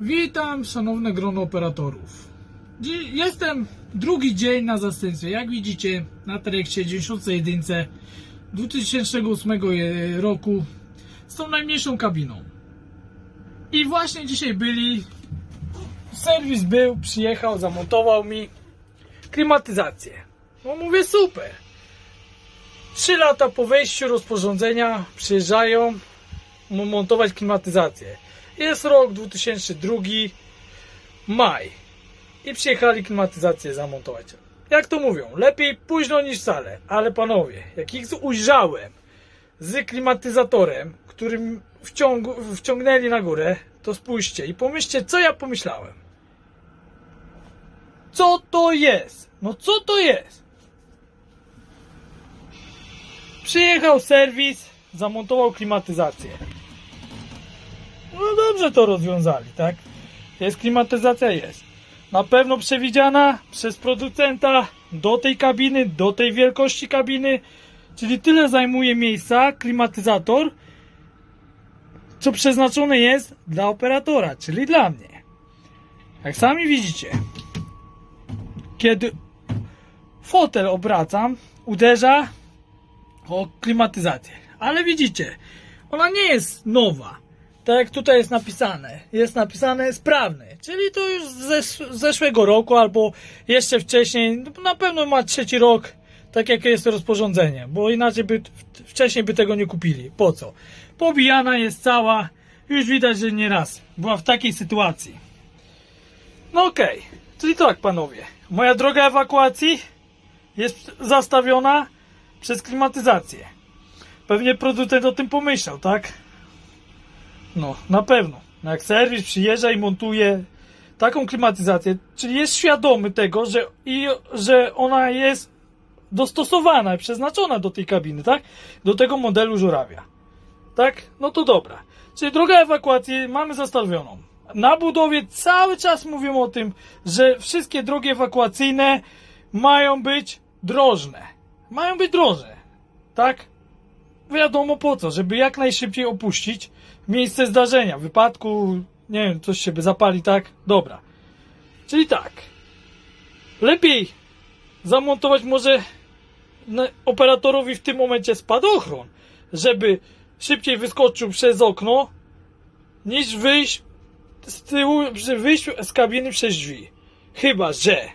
Witam szanowne grono operatorów. Jestem drugi dzień na zastępstwie. Jak widzicie na Tereksie 91 2008 je- roku z tą najmniejszą kabiną. I właśnie dzisiaj byli. Serwis był, przyjechał, zamontował mi klimatyzację. No mówię super. Trzy lata po wejściu rozporządzenia przyjeżdżają montować klimatyzację. Jest rok 2002, maj. I przyjechali klimatyzację zamontować. Jak to mówią, lepiej późno niż wcale. Ale panowie, jak ich ujrzałem z klimatyzatorem, którym wciąg- wciągnęli na górę, to spójrzcie i pomyślcie, co ja pomyślałem. Co to jest? No co to jest? Przyjechał serwis, zamontował klimatyzację. No dobrze to rozwiązali, tak? Jest klimatyzacja, jest. Na pewno przewidziana przez producenta do tej kabiny, do tej wielkości kabiny. Czyli tyle zajmuje miejsca klimatyzator, co przeznaczone jest dla operatora, czyli dla mnie. Jak sami widzicie, kiedy fotel obracam, uderza o klimatyzację. Ale widzicie, ona nie jest nowa. Tak jak tutaj jest napisane. Jest napisane sprawny. Czyli to już z zesz- z zeszłego roku albo jeszcze wcześniej. Na pewno ma trzeci rok, tak jak jest rozporządzenie. Bo inaczej by wcześniej by tego nie kupili. Po co? Pobijana jest cała. Już widać, że nie raz była w takiej sytuacji. No okej. Czyli tak, panowie. Moja droga ewakuacji jest zastawiona przez klimatyzację. Pewnie producent o tym pomyślał, tak? No, na pewno. No Jak serwis przyjeżdża i montuje taką klimatyzację, czyli jest świadomy tego, że, i, że ona jest dostosowana i przeznaczona do tej kabiny, tak? Do tego modelu żurawia. Tak? No to dobra. Czyli drogę ewakuacji mamy zastawioną. Na budowie cały czas mówią o tym, że wszystkie drogi ewakuacyjne mają być drożne. Mają być drożne. Tak? Wiadomo po co, żeby jak najszybciej opuścić miejsce zdarzenia, wypadku, nie wiem, coś się by zapali, tak? Dobra. Czyli tak. Lepiej zamontować może operatorowi w tym momencie spadochron, żeby szybciej wyskoczył przez okno, niż wyjść z tyłu, wyjść z kabiny przez drzwi. Chyba, że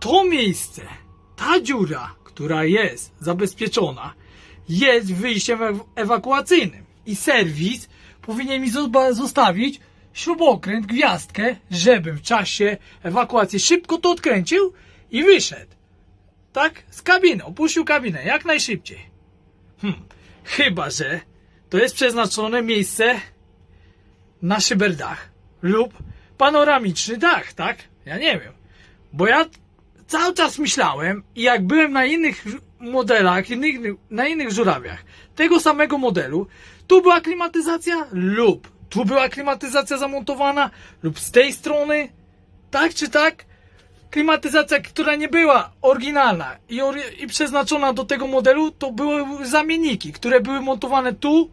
to miejsce, ta dziura, która jest zabezpieczona, jest wyjściem ew- ewakuacyjnym. I serwis powinien mi zostawić śrubokręt, gwiazdkę, żebym w czasie ewakuacji szybko to odkręcił i wyszedł. Tak? Z kabiny, opuścił kabinę jak najszybciej. Hmm. Chyba, że to jest przeznaczone miejsce na szyberdach lub panoramiczny dach, tak? Ja nie wiem. Bo ja cały czas myślałem i jak byłem na innych modelach, innych, na innych żurawiach tego samego modelu, tu była klimatyzacja lub tu była klimatyzacja zamontowana lub z tej strony, tak czy tak, klimatyzacja, która nie była oryginalna i, i przeznaczona do tego modelu, to były zamienniki, które były montowane tu,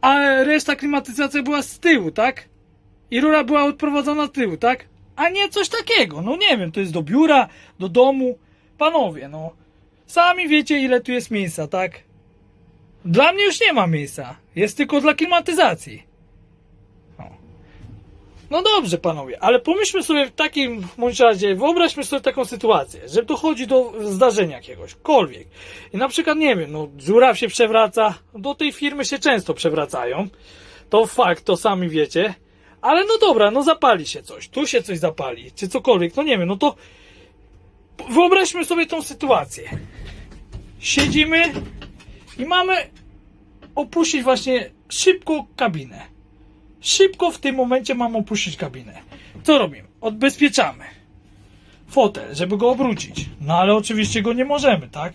a reszta klimatyzacja była z tyłu, tak? I rura była odprowadzona z tyłu, tak? A nie coś takiego. No nie wiem, to jest do biura, do domu. Panowie, no. Sami wiecie, ile tu jest miejsca, tak? Dla mnie już nie ma miejsca. Jest tylko dla klimatyzacji. No. Dobrze, panowie, ale pomyślmy sobie w takim bądź razie, wyobraźmy sobie taką sytuację, że dochodzi do zdarzenia jakiegośkolwiek. I na przykład, nie wiem, no, żuraw się przewraca, do tej firmy się często przewracają. To fakt, to sami wiecie. Ale no dobra, no zapali się coś, tu się coś zapali, czy cokolwiek, no nie wiem, no to wyobraźmy sobie tą sytuację. Siedzimy i mamy opuścić właśnie szybko kabinę. Szybko w tym momencie mamy opuścić kabinę. Co robimy? Odbezpieczamy fotel, żeby go obrócić. No ale oczywiście go nie możemy, tak?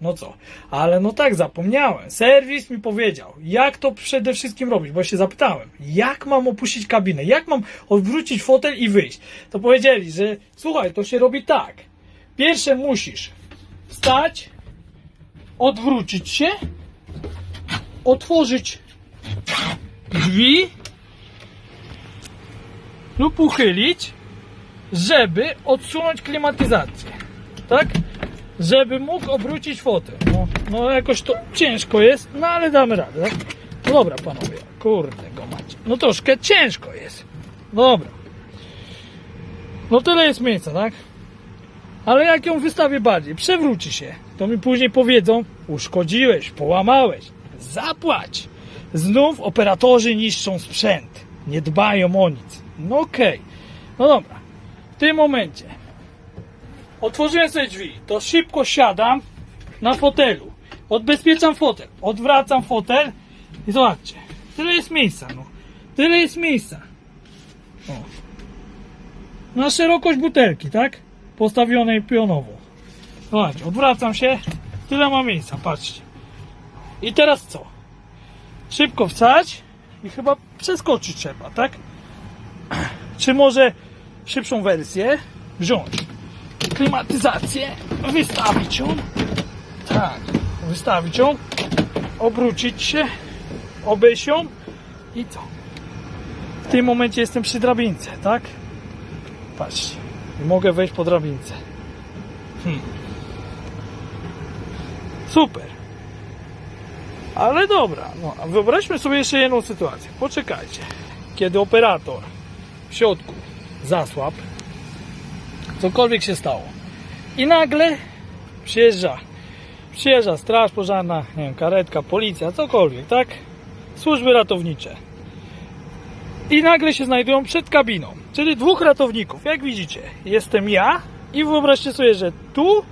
No co? Ale no tak, zapomniałem. Serwis mi powiedział, jak to przede wszystkim robić, bo się zapytałem, jak mam opuścić kabinę, jak mam odwrócić fotel i wyjść. To powiedzieli, że słuchaj, to się robi tak. Pierwsze musisz wstać, odwrócić się, otworzyć drzwi lub uchylić, żeby odsunąć klimatyzację. Tak? Żeby mógł obrócić fotel. No, no jakoś to ciężko jest, no ale damy radę. Tak? No dobra panowie, kurde go macie. No troszkę ciężko jest. Dobra. No tyle jest miejsca, tak? Ale jak ją wystawię bardziej, przewróci się, to mi później powiedzą, uszkodziłeś, połamałeś, zapłać. Znów operatorzy niszczą sprzęt, nie dbają o nic. No okej, no dobra. W tym momencie otworzyłem sobie drzwi, to szybko siadam na fotelu, odbezpieczam fotel, odwracam fotel i zobaczcie, tyle jest miejsca, no. Tyle jest miejsca. O. Na szerokość butelki, tak? Postawionej pionowo. Zobaczcie, odwracam się, tyle ma miejsca, patrzcie. I teraz co? Szybko wstać i chyba przeskoczyć trzeba, tak? Czy może szybszą wersję wziąć? Klimatyzację, wystawić ją. Tak, wystawić ją, obrócić się, obejść ją i co? W tym momencie jestem przy drabince, tak? Patrzcie, i mogę wejść po drabince. Hmm. Super. Ale dobra, no, wyobraźmy sobie jeszcze jedną sytuację. Poczekajcie. Kiedy operator w środku zasłab, cokolwiek się stało i nagle przyjeżdża przyjeżdża straż pożarna, nie wiem, karetka, policja, cokolwiek, tak? Służby ratownicze. I nagle się znajdują przed kabiną, czyli dwóch ratowników. Jak widzicie, jestem ja i wyobraźcie sobie, że tu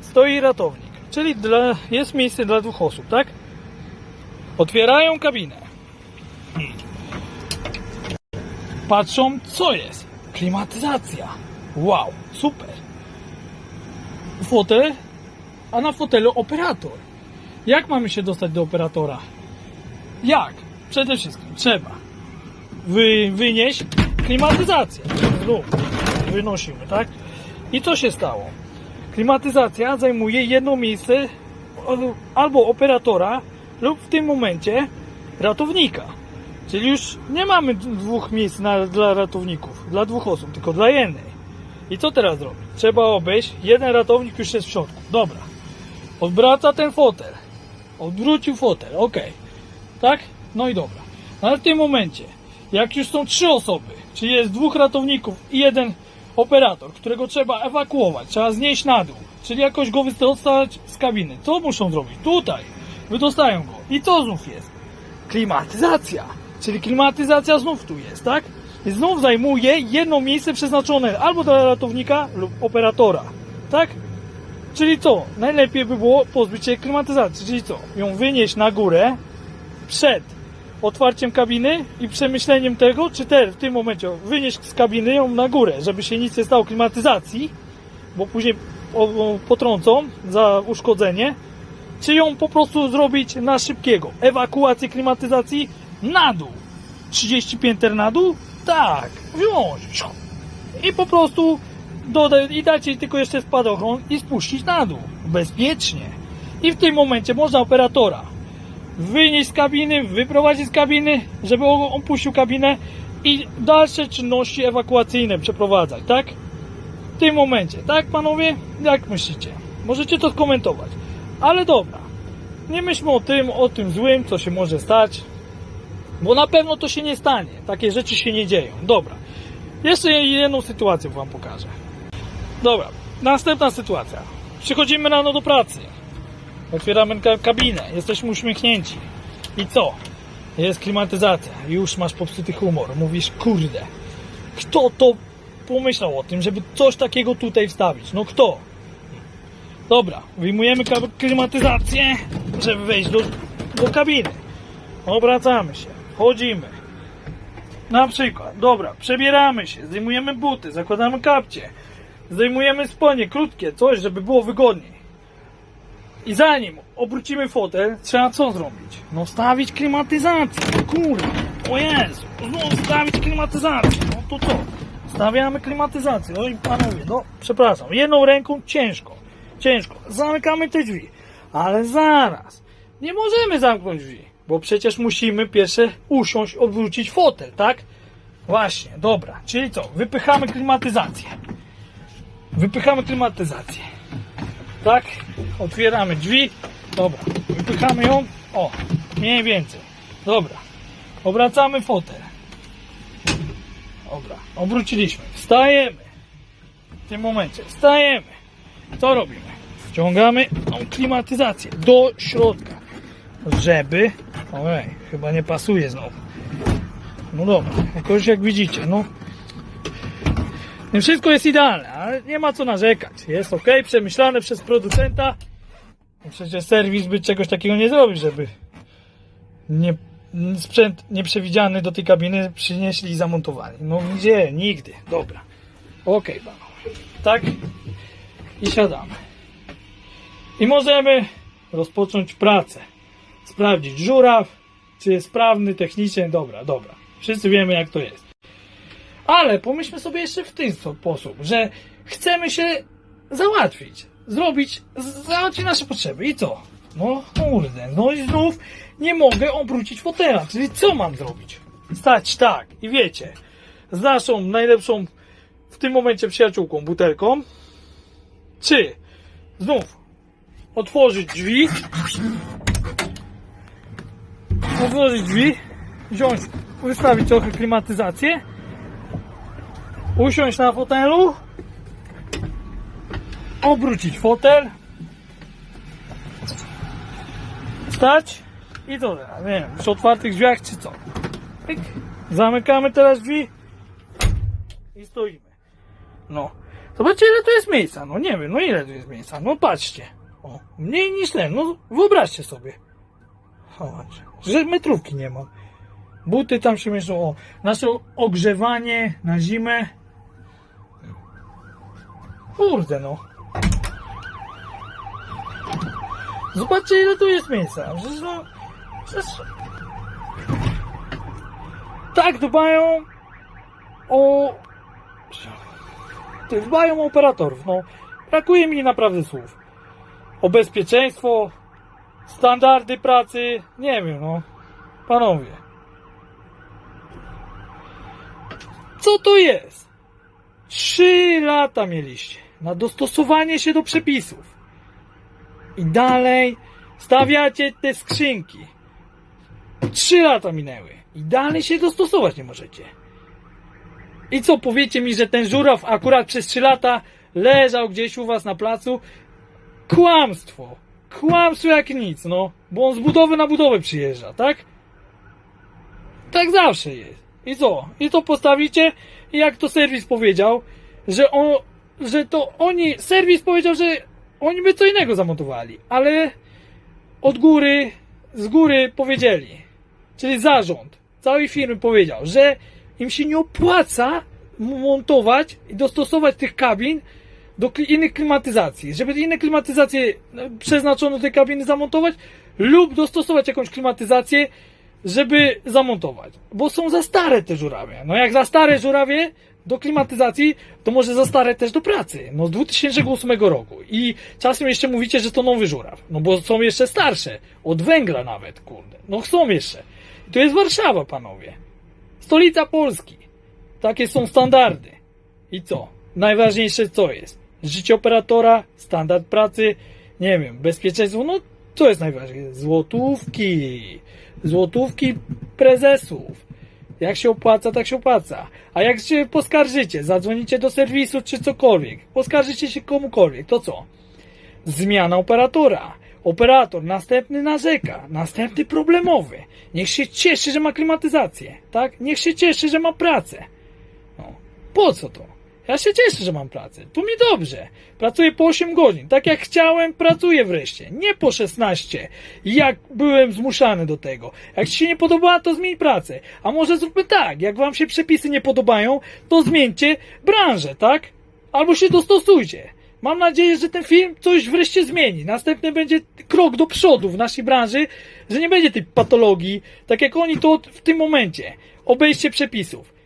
stoi ratownik, czyli dla, jest miejsce dla dwóch osób, tak? Otwierają kabinę. Patrzą, co jest. Klimatyzacja. Wow, super. Fotel, a na fotelu operator. Jak mamy się dostać do operatora? Jak? Przede wszystkim trzeba wy, wynieść klimatyzację. Znów wynosimy, tak? I co się stało? Klimatyzacja zajmuje jedno miejsce albo operatora lub w tym momencie ratownika. Czyli już nie mamy dwóch miejsc na, dla ratowników, dla dwóch osób, tylko dla jednej. I co teraz zrobić? Trzeba obejść, jeden ratownik już jest w środku. Dobra. Odwraca ten fotel. Odwrócił fotel, ok. Tak? No i dobra. Ale w tym momencie, jak już są trzy osoby, czyli jest dwóch ratowników i jeden operator, którego trzeba ewakuować, trzeba znieść na dół, czyli jakoś go wydostać z kabiny. Co muszą zrobić? Tutaj. Wydostają go. I co znów jest? Klimatyzacja. Czyli klimatyzacja znów tu jest, tak? I znów zajmuje jedno miejsce przeznaczone albo dla ratownika lub operatora. Tak? Czyli co? Najlepiej by było pozbyć się klimatyzacji. Czyli co? Ją wynieść na górę przed otwarciem kabiny i przemyśleniem tego, czy też w tym momencie wynieść z kabiny ją na górę, żeby się nic nie stało klimatyzacji, bo później potrącą za uszkodzenie, czy ją po prostu zrobić na szybkiego. Ewakuację klimatyzacji na dół. 30 pięter na dół? Tak, wziąć. I po prostu dodać, i dać jej tylko jeszcze spadochron i spuścić na dół. Bezpiecznie. I w tym momencie można operatora wynieść z kabiny, wyprowadzić z kabiny, żeby on opuścił kabinę i dalsze czynności ewakuacyjne przeprowadzać, tak? W tym momencie, tak panowie? Jak myślicie? Możecie to skomentować. Ale dobra, nie myślmy o tym, o tym złym, co się może stać, bo na pewno to się nie stanie. Takie rzeczy się nie dzieją. Dobra, jeszcze jedną sytuację wam pokażę. Dobra, następna sytuacja. Przychodzimy rano do pracy. Otwieramy ka- kabinę, jesteśmy uśmiechnięci. I co? Jest klimatyzacja, już masz popsuty humor. Mówisz, kurde, kto to pomyślał o tym, żeby coś takiego tutaj wstawić? No kto? Dobra, wyjmujemy klimatyzację, żeby wejść do, do kabiny. Obracamy się, wchodzimy. Na przykład, dobra, przebieramy się, zdejmujemy buty, zakładamy kapcie, zdejmujemy spodnie krótkie, coś, żeby było wygodniej. I zanim obrócimy fotel, trzeba co zrobić? No wstawić klimatyzację. Kurde, o Jezu, znowu wstawić klimatyzację. No to co? Stawiamy klimatyzację. Oj panowie, no przepraszam, jedną ręką ciężko, ciężko. Zamykamy te drzwi. Ale zaraz, nie możemy zamknąć drzwi, bo przecież musimy pierwsze usiąść, odwrócić fotel, tak? Właśnie, dobra. Czyli co? Wypychamy klimatyzację. Wypychamy klimatyzację. Tak? Otwieramy drzwi. Dobra. Wypychamy ją. O, mniej więcej. Dobra. Obracamy fotel. Dobra. Obróciliśmy. Wstajemy. W tym momencie wstajemy. Co robimy? Wciągamy tą klimatyzację do środka. Żeby... Ojej, chyba nie pasuje znowu. No dobra, jakoś jak widzicie, no. Nie wszystko jest idealne, ale nie ma co narzekać. Jest ok, przemyślane przez producenta. No Przecież serwis by czegoś takiego nie zrobił, żeby nie, sprzęt nieprzewidziany do tej kabiny przynieśli i zamontowali. No gdzie? Nigdy. Dobra. Ok, panowie. Tak? I siadamy. I możemy rozpocząć pracę. Sprawdzić żuraw, czy jest sprawny technicznie. Dobra, dobra. Wszyscy wiemy, jak to jest. Ale pomyślmy sobie jeszcze w ten sposób, że chcemy się załatwić, zrobić, załatwić nasze potrzeby. I co? No, kurde, no i znów nie mogę obrócić fotela. Czyli co mam zrobić? Stać tak, i wiecie, z naszą najlepszą w tym momencie przyjaciółką, butelką, czy znów otworzyć drzwi, otworzyć drzwi, wziąć, wystawić trochę klimatyzację, usiąść na fotelu, obrócić fotel, stać i teraz? Nie wiem, przy otwartych drzwiach czy co? Zamykamy teraz drzwi i stoimy. No. Zobaczcie ile tu jest miejsca. No nie wiem, no ile tu jest miejsca. No patrzcie. O, mniej niż ten. No wyobraźcie sobie. Że metrówki nie mam. Buty tam się mieszczą. O, nasze ogrzewanie na zimę. Kurde no. Zobaczcie ile tu jest miejsca. Przecież no, przecież... Tak dbają o... Dbają o operatorów. No, brakuje mi naprawdę słów. O bezpieczeństwo, standardy pracy, nie wiem, no. Panowie. Co to jest? Trzy lata mieliście na dostosowanie się do przepisów. I dalej stawiacie te skrzynki. Trzy lata minęły. I dalej się dostosować nie możecie. I co, powiecie mi, że ten żuraw akurat przez trzy lata leżał gdzieś u was na placu? Kłamstwo. Kłamstwo jak nic, no. Bo on z budowy na budowę przyjeżdża, tak? Tak zawsze jest. I co? I to postawicie? Jak to serwis powiedział, że on, że to oni, serwis powiedział, że oni by co innego zamontowali, ale od góry, z góry powiedzieli, czyli zarząd całej firmy powiedział, że im się nie opłaca montować i dostosować tych kabin do innych klimatyzacji, żeby inne klimatyzacje no, przeznaczono do tej kabiny zamontować lub dostosować jakąś klimatyzację, żeby zamontować. Bo są za stare te żurawie. No jak za stare żurawie do klimatyzacji, to może za stare też do pracy. No z 2008 roku. I czasem jeszcze mówicie, że to nowy żuraw. No bo są jeszcze starsze. Od węgla nawet, kurde. No są jeszcze. I to jest Warszawa, panowie. Stolica Polski. Takie są standardy. I co? Najważniejsze co jest? Życie operatora, standard pracy, nie wiem, bezpieczeństwo, no co jest najważniejsze? Złotówki. Złotówki prezesów. Jak się opłaca, tak się opłaca. A jak się poskarżycie, zadzwonicie do serwisu czy cokolwiek, poskarżycie się komukolwiek, to co? Zmiana operatora. Operator następny narzeka, następny problemowy. Niech się cieszy, że ma klimatyzację, tak? Niech się cieszy, że ma pracę. No, po co to? Ja się cieszę, że mam pracę. Tu mi dobrze. Pracuję po 8 godzin. Tak jak chciałem, pracuję wreszcie. Nie po 16. Jak byłem zmuszany do tego. Jak ci się nie podoba, to zmień pracę. A może zróbmy tak. Jak wam się przepisy nie podobają, to zmieńcie branżę, tak? Albo się dostosujcie. Mam nadzieję, że ten film coś wreszcie zmieni. Następny będzie krok do przodu w naszej branży, że nie będzie tej patologii, tak jak oni to w tym momencie. Obejście przepisów.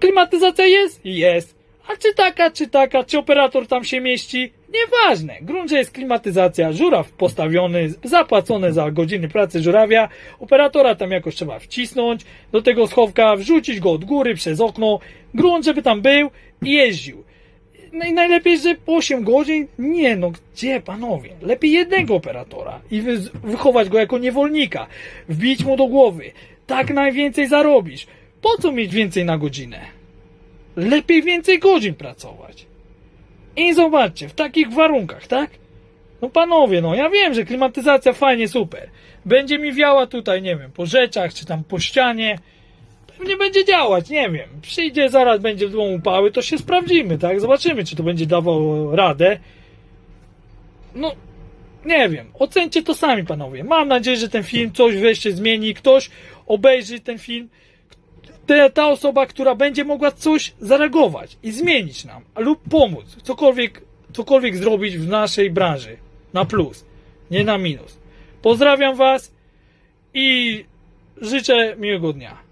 Klimatyzacja jest? Jest. A czy taka, czy taka, czy operator tam się mieści? Nieważne. Grunt, że jest klimatyzacja, żuraw postawiony, zapłacone za godziny pracy żurawia, operatora tam jakoś trzeba wcisnąć, do tego schowka wrzucić go od góry przez okno, grunt, żeby tam był i jeździł. No i najlepiej, że po 8 godzin? Nie no, gdzie panowie? Lepiej jednego operatora i wy, wychować go jako niewolnika, wbić mu do głowy. Tak najwięcej zarobisz. Po co mieć więcej na godzinę? Lepiej więcej godzin pracować. I zobaczcie, w takich warunkach, tak? No panowie, no ja wiem, że klimatyzacja fajnie, super. Będzie mi wiała tutaj, nie wiem, po rzeczach, czy tam po ścianie. Pewnie będzie działać, nie wiem. Przyjdzie, zaraz będzie w domu upały, to się sprawdzimy, tak? Zobaczymy, czy to będzie dawało radę. No, nie wiem. Ocencie to sami, panowie. Mam nadzieję, że ten film coś wreszcie zmieni. Ktoś obejrzy ten film. Ta osoba, która będzie mogła coś zareagować i zmienić nam, lub pomóc, cokolwiek, cokolwiek zrobić w naszej branży. Na plus, nie na minus. Pozdrawiam Was i życzę miłego dnia.